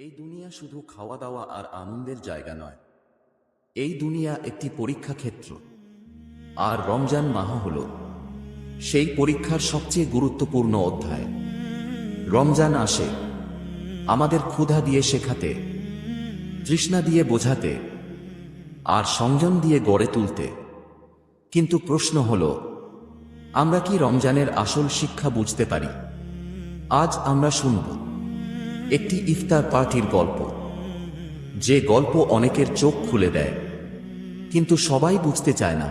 এই দুনিয়া শুধু খাওয়া দাওয়া আর আনন্দের জায়গা নয়। এই দুনিয়া একটি পরীক্ষা ক্ষেত্র। আর রমজান মাহ হল সেই পরীক্ষার সবচেয়ে গুরুত্বপূর্ণ অধ্যায়। রমজান আসে, আমাদের ক্ষুধা দিয়ে শেখাতে, তৃষ্ণা দিয়ে বোঝাতে, আর সংযম দিয়ে গড়ে তুলতে। কিন্তু প্রশ্ন হল, আমরা কি রমজানের আসল শিক্ষা বুঝতে পারি? আজ আমরা শুনব। একটি ইফতার পার্টির গল্প। যে গল্প অনেকের চোখ খুলে দেয়, কিন্তু সবাই বুঝতে চায় না।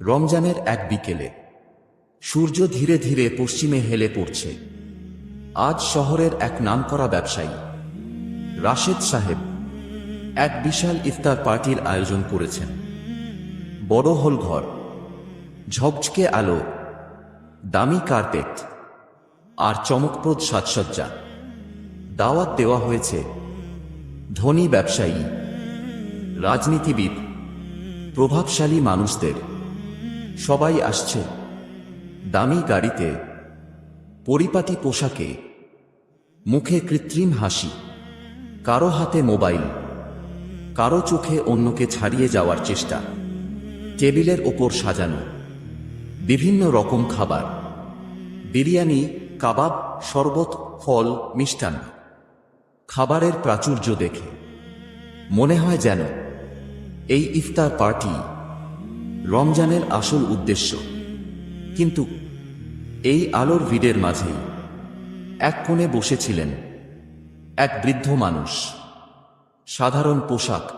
রমজানের এক বিকেলে, সূর্য ধীরে ধীরে পশ্চিমে হেলে পড়ছে। আজ শহরের এক নামকরা ব্যবসায়ী, রাশেদ সাহেব, এক বিশাল ইফতার পার্টির আয়োজন করেছেন। বড় হল ঘর, ঝকঝকে আলো, দামি কার্পেট, আর চমকপ্রদ সাজসজ্জা। দাওয়াত দেওয়া হয়েছে। ধনী ব্যবসায়ী, রাজনীতিবিদ, প্রভাবশালী মানুষদের। সবাই আসছে। দামি গাড়িতে, পরিপাটি পোশাকে। মুখে কৃত্রিম হাসি। কারও হাতে মোবাইল। কারও চোখে অন্যকে ছাড়িয়ে যাওয়ার চেষ্টা। টেবিলের ওপর সাজানো। বিভিন্ন রকম খাবার। বিরিয়ানি, কাবাব, শরবত, ফল, মিষ্টান্ন। খাবারের প্রাচুর্য দেখে। মনে হয় যেন এই ইফতার পার্টি রমজানের আসল উদ্দেশ্য। কিন্তু এই আলোর ভিড়ের মাঝেই এক কোণে বসেছিলেন এক বৃদ্ধ মানুষ। সাধারণ পোশাক,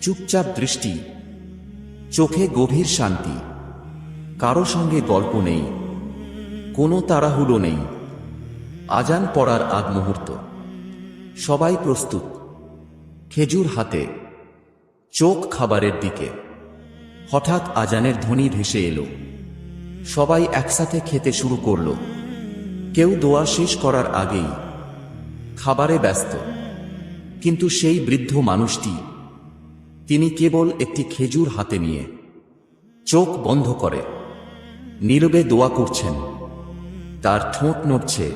চুপচাপ দৃষ্টি, চোখে গভীর শান্তি। কারও সঙ্গে গল্প নেই, কোনো তাড়াহুড়ো নেই। আজান পড়ার আগ মুহূর্ত। সবাই প্রস্তুত। খেজুর হাতে, চোখ খাবারের দিকে। হঠাৎ আজানের ধ্বনি ভেসে এলো। সবাই একসাথে খেতে শুরু করল। কেউ দোয়া শেষ করার আগেই খাবারে ব্যস্ত। কিন্তু সেই বৃদ্ধ মানুষটি, তিনি কেবল একটি খেজুর হাতে নিয়ে চোখ বন্ধ করে, নীরবে দোয়া করছেন। তার ঠোঁট নড়ছে।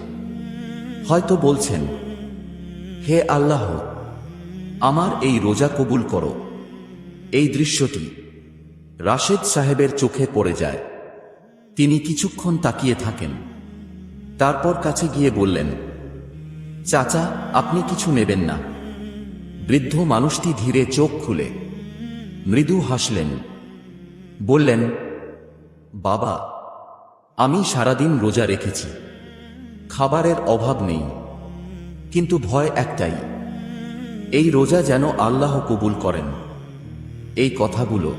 হয়তো বলছেন হে আল্লাহ, আমার এই রোজা কবুল করো। এই দৃশ্যটি রাশেদ সাহেবের চোখে পড়ে যায়। তিনি কিছুক্ষণ তাকিয়ে থাকেন। তারপর কাছে গিয়ে বললেন, চাচা, আপনি কিছু নেবেন না। বৃদ্ধ মানুষটি ধীরে চোখ খুলে মৃদু হাসলেন। বললেন, বাবা, আমি সারাদিন রোজা রেখেছি। খাবারের অভাব নেই। কিন্তু ভয় একটাই, এই রোজা যেন আল্লাহ কবুল করেন। এই কথাগুলো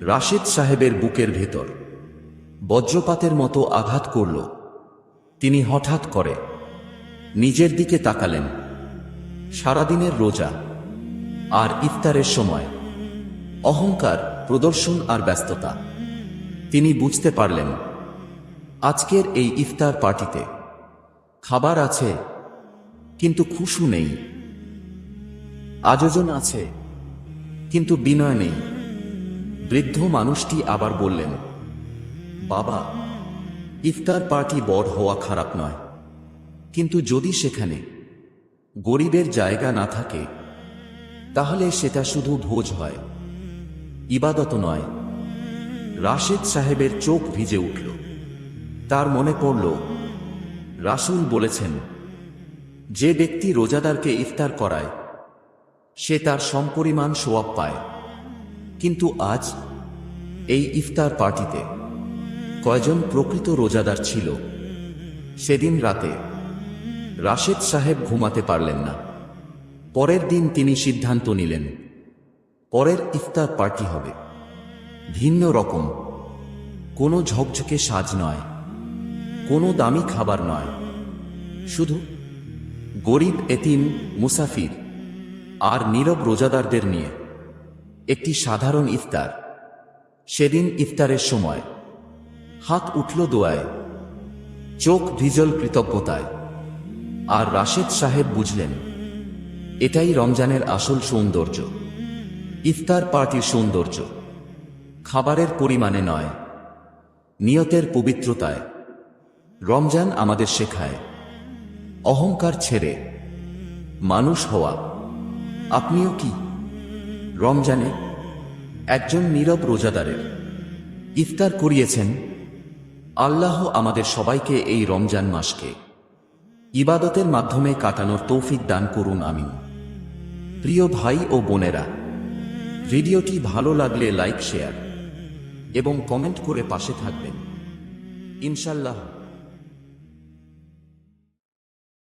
রাশেদ সাহেবের বুকের ভেতর বজ্রপাতের মতো আঘাত করল। তিনি হঠাৎ করে নিজের দিকে তাকালেন। সারাদিনের রোজা আর ইফতারের সময়, অহংকার, প্রদর্শন আর ব্যস্ততা। তিনি বুঝতে পারলেন, আজকের এই ইফতার পার্টিতে খাবার আছে কিন্তু খুশু নেই। আয়োজন আছে, কিন্তু বিনয় নেই। বৃদ্ধ মানুষটি আবার বললেন, বাবা, ইফতার পার্টি বড় হওয়া খারাপ নয়। কিন্তু যদি সেখানে গরিবের জায়গা না থাকে, তাহলে সেটা শুধু ভোজ হয়। ইবাদত নয়। রাশেদ সাহেবের চোখ ভিজে উঠল। তার মনে পড়ল, রাসুল বলেছেন যে ব্যক্তি রোজাদারকে ইফতার করায়, সে তার সমপরিমাণ সোয়াব পায়। কিন্তু আজ, এই ইফতার পার্টিতে কয়জন প্রকৃত রোজাদার ছিল, সেদিন রাতে রাশেদ সাহেব ঘুমাতে পারলেন না। পরের দিন তিনি সিদ্ধান্ত নিলেন, পরের ইফতার পার্টি হবে। ভিন্ন রকম, কোনো ঝকঝকে সাজ নয়, কোনো দামি খাবার নয়, শুধু গরিব এতিম, মুসাফির আর নীরব রোজাদারদের নিয়ে। একটি সাধারণ ইফতার। সেদিন ইফতারের সময় হাত উঠল দোয়ায়, চোখ ভিজল কৃতজ্ঞতায়। আর রাশেদ সাহেব বুঝলেন, এটাই রমজানের আসল সৌন্দর্য। ইফতার পার্টির সৌন্দর্য। খাবারের পরিমাণে নয়, নিয়তের পবিত্রতায়। রমজান আমাদের শেখায়। অহংকার ছেড়ে মানুষ হওয়া, আপনিও কি? রমজানে একজন নীরব রোজাদারের ইফতার করিয়েছেন আল্লাহ আমাদের সবাইকে এই রমজান মাসকে। ইবাদতের মাধ্যমে কাটানোর তৌফিক দান করুন, আমিন। প্রিয় ভাই ও বোনেরা, ভিডিওটি ভালো লাগলে লাইক, শেয়ার এবং কমেন্ট করে পাশে থাকবেন। ইনশাল্লাহ